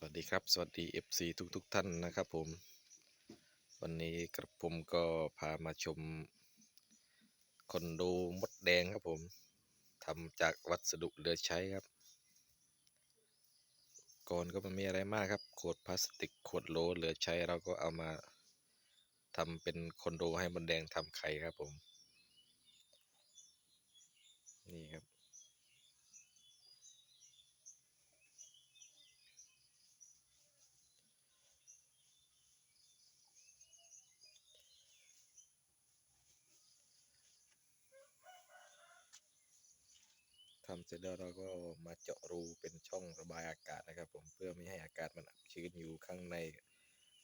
สวัสดีครับ สวัสดี FC ทุกๆทท่านนะครับผม วันนี้กระผมก็พามาชมคอนโดมดแดงครับผมทำจากวัสดุเหลือใช้ครับก่อนก็ไม่มีอะไรมากครับ ขวดพลาสติกขวดโหลเหลือใช้เราก็เอามาทำเป็นคอนโดให้มดแดงทำไข่ครับผม นี่ครับ ทำเสร็จแล้วเราก็มาเจาะรูเป็นช่องระบายอากาศนะครับ ผมเพื่อไม่ให้อากาศมันอับชื้นอยู่ข้างใน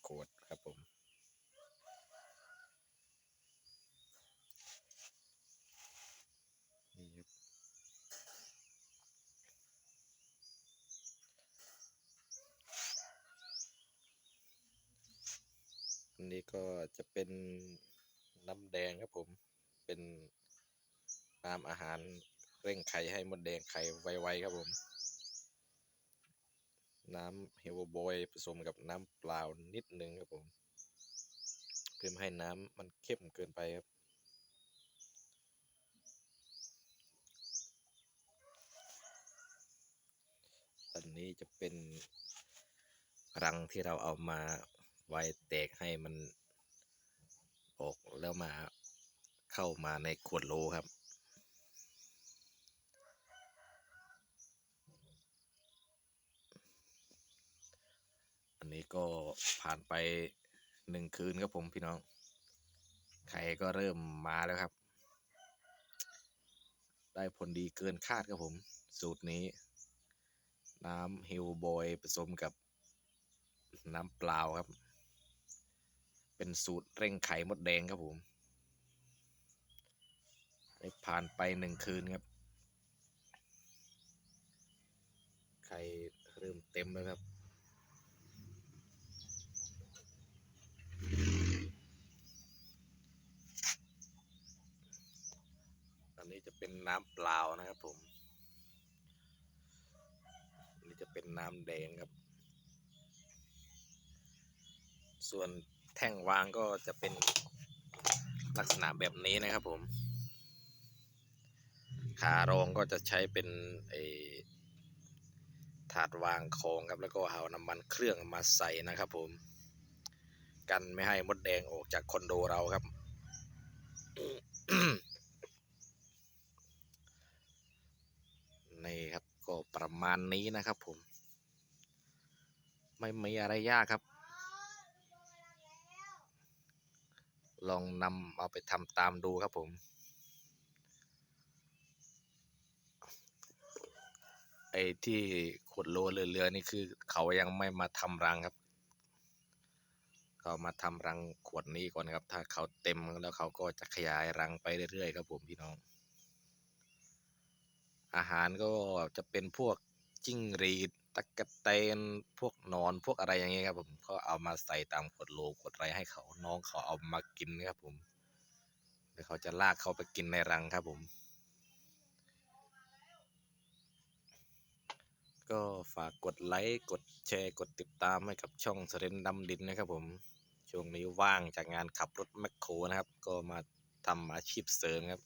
ขวดครับผมนี่ครับอันนี้ก็จะเป็นน้ำแดงครับผมเป็นน้ำอาหาร เร่งไข่ให้มดแดงไข่ไวๆครับผม น้ำเฮลโบอยผสมกับน้ำเปล่านิดนึงครับผมเพื่อไม่ให้น้ำมันเข้มเกินไปครับอันนี้จะเป็นรังที่เราเอามาไว้แตกให้มันออกแล้วมาเข้ามาในขวดโลครับ อันนี้ ก็ผ่านไปหนึ่งคืนครับผมพี่น้อง ไข่ก็เริ่มมาแล้วครับ ได้ผลดีเกินคาดครับผม สูตรนี้ น้ำฮิลบอยผสมกับน้ำเปล่าครับ เป็นสูตรเร่งไข่มดแดงครับผม ได้ผ่านไปหนึ่งคืนครับ ไข่เริ่มเต็มแล้วครับ นนี้จะเป็นน้ำเปล่านะครับผมอันนี้จะเป็นน้ำแดงครับ ส่วนแท่งวางก็จะเป็นลักษณะแบบนี้นะครับผม ขารองก็จะใช้เป็นไอถาดวางของครับแล้วก็เอาน้ำมันเครื่องมาใส่นะครับผม กันไม่ให้มดแดงออกจากคอนโดเราครับ นี่ครับก็ ประมาณนี้นะครับผม ไม่มีอะไรยากครับ ลองนำเอาไปทำตามดูครับผมไอ้ที่ขวดโลเรือๆนี่คือเขายังไม่มาทำรังครับเขามาทำรังขวดนี้ก่อนครับ ถ้าเขาเต็มแล้วเขาก็จะขยายรังไปเรื่อยๆครับผมพี่น้อง อาหารก็จะเป็นพวกจิ้งหรีดตะกะแตนพวกนอนพวกอะไรอย่างเงี้ยครับผมก็เอามาใส่ตามขวดโหลขวดไรให้เขาน้องเขาเอามากินครับผมเดี๋ยวเขาจะลากเขาไปกินในรังครับผม ก็ฝากกดไลค์กดแชร์กดติดตามให้กับช่องเสรนดำดินนะครับผมช่วงนี้ว่างจากงานขับรถแมคโครนะครับ ก็มาทำอาชีพเสริมครับ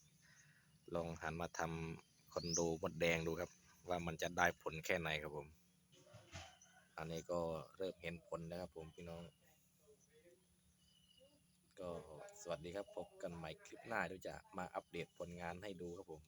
ลองหันมาทำ คอนโดมดแดงดูครับ ว่ามันจะได้ผลแค่ไหนครับผม อันนี้ก็เริ่มเห็นผลนะครับผมพี่น้อง ก็สวัสดีครับพบกันใหม่คลิปหน้าเดี๋ยวจะมาอัปเดตผลงานให้ดูครับผม